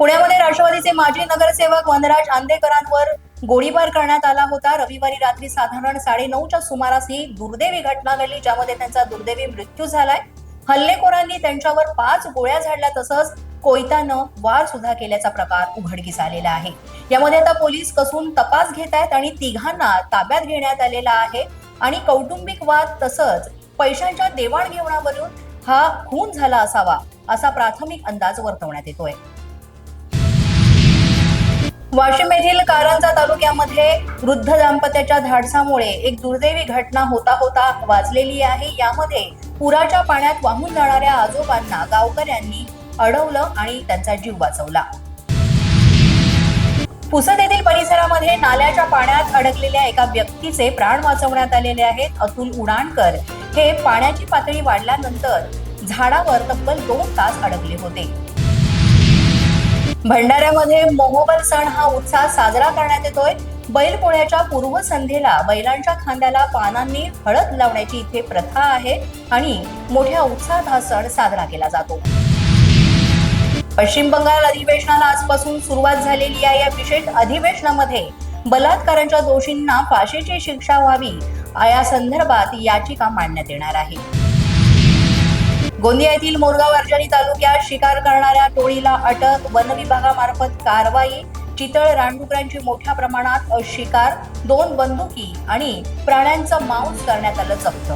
पुण्यामध्ये राष्ट्रवादीचे माजी नगरसेवक वनराज आंदेकरांवर गोळीबार करण्यात आला होता. रविवारी रात्री साधारण साडेनऊच्या सुमारास ही दुर्दैवी घटना घडली ज्यामध्ये त्यांचा दुर्दैवी मृत्यू झालाय. हल्लेखोरांनी त्यांच्यावर पाच गोळ्या झाडल्या तसंच कोयतानं वार सुद्धा केल्याचा प्रकार उघडकीस आलेला आहे. यामध्ये आता पोलीस कसून तपास घेत आहेत आणि तिघांना ताब्यात घेण्यात आलेला आहे. आणि कौटुंबिक वाद तसंच पैशांच्या देवाणघेवाणावरून हा खून झाला असावा असा प्राथमिक अंदाज वर्तवण्यात येतोय. वाशिम येथील कारंजा तालुक्यामध्ये वृद्ध दाम्पत्याच्या धाडसामुळे एक दुर्दैवी घटना होता होता वाचलेली आहे. यामध्ये पुराच्या पाण्यात वाहून जाणाऱ्या आजोबांना गावकऱ्यांनी अडवलं आणि त्यांचा जीव वाचवला. पुसद येथील परिसरामध्ये नाल्याच्या पाण्यात अडकलेल्या एका व्यक्तीचे प्राण वाचवण्यात आलेले आहेत. अतुल उडाणकर हे पाण्याची पातळी वाढल्यानंतर झाडावर तब्बल दोन तास अडकले होते. भंडाऱ्यामध्ये मोहोबल सण हा उत्साह साजरा करण्यात येतोय. बैल पोळ्याच्या पूर्वसंध्येला बैलांच्या खांद्याला पानांनी हळद लावण्याची इथे प्रथा आहे आणि मोठ्या उत्साहात हा सण साजरा केला जातो. पश्चिम बंगाल अधिवेशनाला आजपासून सुरुवात झालेली आहे. या विशेष अधिवेशनामध्ये बलात्कारांच्या दोषींना फाशीची शिक्षा व्हावी या संदर्भात याचिका मांडण्यात येणार आहे. गोंदिया येथील मोरगाव अर्जणी तालुक्यात शिकार करणाऱ्या टोळीला अटक. वन विभागामार्फत कारवाई. चितळ रानडुकरांची मोठ्या प्रमाणात शिकार दोन बंदुकी आणि प्राण्यांचं मांस करण्यात आलं जप्त.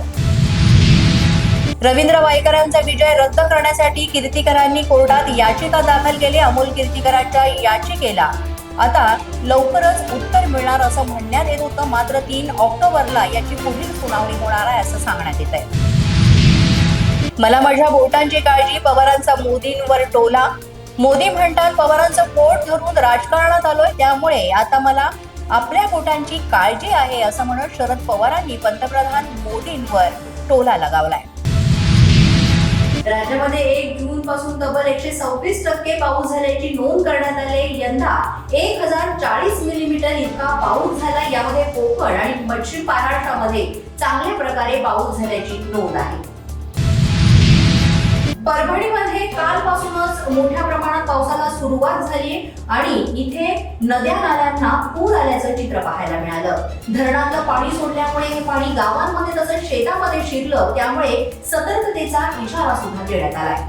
रवींद्र वायकरांचा विजय रद्द करण्यासाठी कीर्तीकरांनी कोर्टात याचिका दाखल केली. अमोल कीर्तीकरांच्या याचिकेला. आता लवकरच उत्तर मिळणार असं म्हणण्यात येत होतं. मात्र तीन ऑक्टोबरला याची पुढील सुनावणी होणार आहे असं सांगण्यात येत आहे मला माझ्या बोटांची काळजी पवारांचा मोदींवर टोला. मोदी म्हणतात पवारांचं पोट धरून राजकारणात आलोय त्यामुळे आता मला आपल्या बोटांची काळजी आहे असं म्हणत शरद पवारांनी पंतप्रधान मोदींवर टोला लगावलाय. राज्यामध्ये एक जून पासून तब्बल एकशे सव्वीस टक्के पाऊस झाल्याची नोंद करण्यात आली यंदा एक हजार चाळीस मिलीमीटर इतका पाऊस झाला. यामध्ये कोकण आणि पश्चिम महाराष्ट्रामध्ये चांगल्या प्रकारे पाऊस झाल्याची नोंद आहे. परभणीमध्ये कालपासूनच मोठ्या प्रमाणात पावसाला सुरुवात झाली आणि इथे नद्या नाल्यांना पूर आल्याचं चित्र पाहायला मिळालं. धरणातलं पाणी सोडल्यामुळे हे पाणी गावांमध्ये तसंच शेतामध्ये शिरलं त्यामुळे सतर्कतेचा इशारा सुद्धा देण्यात आलाय.